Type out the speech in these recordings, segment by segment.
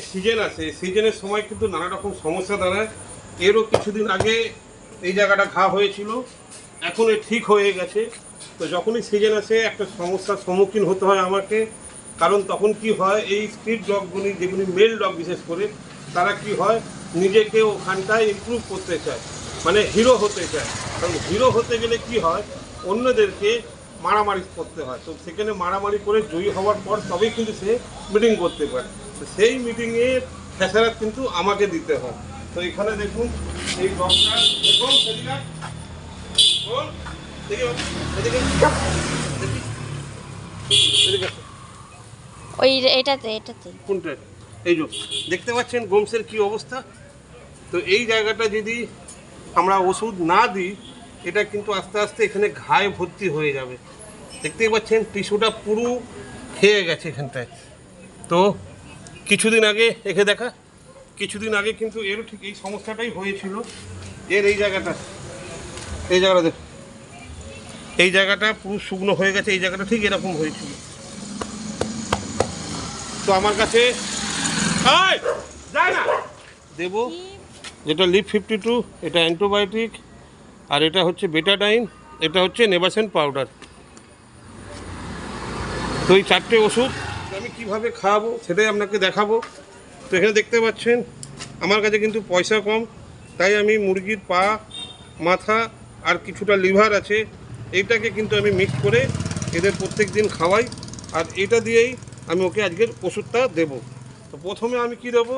Season আসে সিজনের সময় কিন্তু নানা রকম সমস্যা দাঁড়ায়। এরও কিছুদিন আগে এই জায়গাটা ঘা হয়েছিল। এখন ঠিক হয়ে গেছে। তো যখনই সিজন আসে, একটা সমস্যার সম্মুখীন হতে হয় আমাকে। কারণ তখন কি হয়, এই স্ট্রিট ডগগুলি যেগুলি মেল ডগ বিশেষ করে, তারা কি হয়, নিজেকে ওখানটায় ইমপ্রুভ করতে চায়। মানে হিরো হতে চায়। কারণ হিরো হতে গেলে কি হয়, অন্যদেরকে মারামারি করতে হয়। তো সেখানে মারামারি করে জয়ী হওয়ার পর তবেই কিন্তু সে মিটিং করতে পারে। সেই মিটিংয়ের ফেসারাত কিন্তু আমাকে দিতে হয়। তো এখানে দেখুন এই ডগটা দেখুন সেদিকে। ওই এটাতে এটাতে। কোনটা? এই যে দেখতে পাচ্ছেন গোমসের কি অবস্থা? তো এই জায়গাটা যদি আমরা ওষুধ না দিই এটা কিন্তু আস্তে আস্তে এখানে ঘায়ে ভর্তি হয়ে যাবে। দেখতেই পাচ্ছেন টিস্যুটা পুরো খেয়ে গেছে এখানটায়। তো কিছুদিন আগে, একে দেখা, কিছুদিন আগে কিন্তু এরও ঠিক এই সমস্যাটাই হয়েছিল। এর এই জায়গাটা এই জায়গাটা দেখ, এই জায়গাটা পুরো শুকনো হয়ে গেছে, এই জায়গাটা ঠিক এরকম হয়েছিল। তো আমার কাছে দেব, যেটা লিপ ফিফটি টু এটা অ্যান্টিবায়োটিক আর এটা হচ্ছে বেটাডাইন এটা হচ্ছে নেবাসেন পাউডার তো এই চারটে ওষুধ কীভাবে খাওয়াবো সেটাই আপনাকে দেখাবো। তো এখানে দেখতে পাচ্ছেন, আমার কাছে কিন্তু পয়সা কম, তাই আমি মুরগির পা, মাথা আর কিছুটা লিভার আছে, এইটাকে কিন্তু আমি মিক্স করে এদের প্রত্যেক দিন খাওয়াই, আর এটা দিয়েই আমি ওকে আজকের ওষুধটা দেব। তো প্রথমে আমি কি দেবো?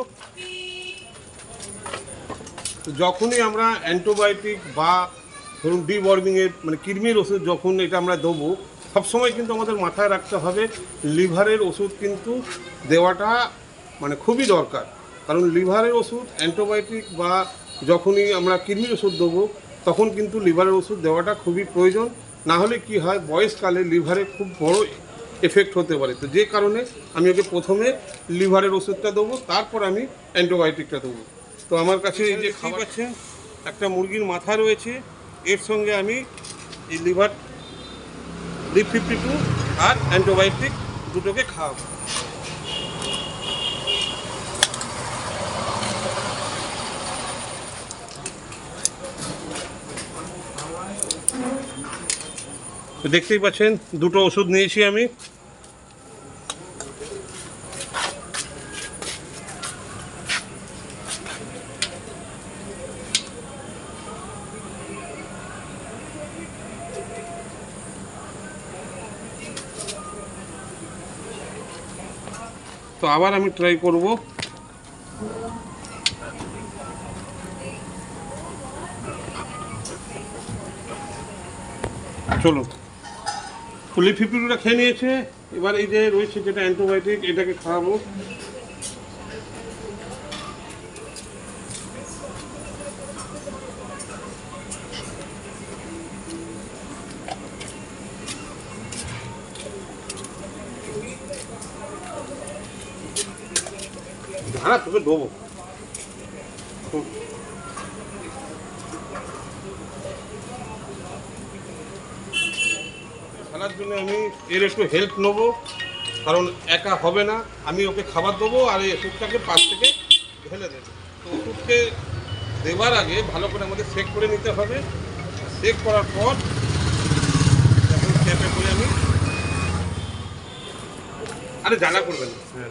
যখনই আমরা অ্যান্টিবায়োটিক বা ধরুন ডিওয়ার্মিংয়ের মানে কৃমির ওষুধ যখন এটা আমরা দেবো সবসময় কিন্তু আমাদের মাথায় রাখতে হবে লিভারের ওষুধ কিন্তু দেওয়াটা মানে খুবই দরকার। কারণ লিভারের ওষুধ অ্যান্টিবায়োটিক বা যখনই আমরা কৃমির ওষুধ দেবো তখন কিন্তু লিভারের ওষুধ দেওয়াটা খুবই প্রয়োজন। না হলে কি হয় বয়সকালে লিভারে খুব বড় এফেক্ট হতে পারে। তো যে কারণে আমি ওকে প্রথমে লিভারের ওষুধটা দেবো তারপর আমি অ্যান্টিবায়োটিকটা দেবো। তো আমার কাছে এই যে খাবার একটা মুরগির মাথা রয়েছে এর সঙ্গে আমি এই লিভার লিভ ফিফটি টু আর অ্যান্টিবায়োটিক দুটোকে খাওয়াবো। দেখতেই পাচ্ছেন দুটো ওষুধ নিয়েছি আমি। তো আবার আমি ট্রাই করব। চলো। ফুলি ফিফটিটা খেয়ে নিয়েছে। এবার এই যে রয়েছে যেটা অ্যান্টিবায়োটিক এটাকে খাওয়াবো। দাঁড়া তোকে দেবো। খেলার জন্য আমি এর একটু হেল্প নেব, কারণ একা হবে না। আমি ওকে খাবার দেবো আর এই ওষুধটাকে পাশ থেকে ঢেলে দেবো। তো ওষুধকে দেওয়ার আগে ভালো করে আমাদের চেক করে নিতে হবে। চেক করার পর করে আমি। আরে জ্বালা করবেন হ্যাঁ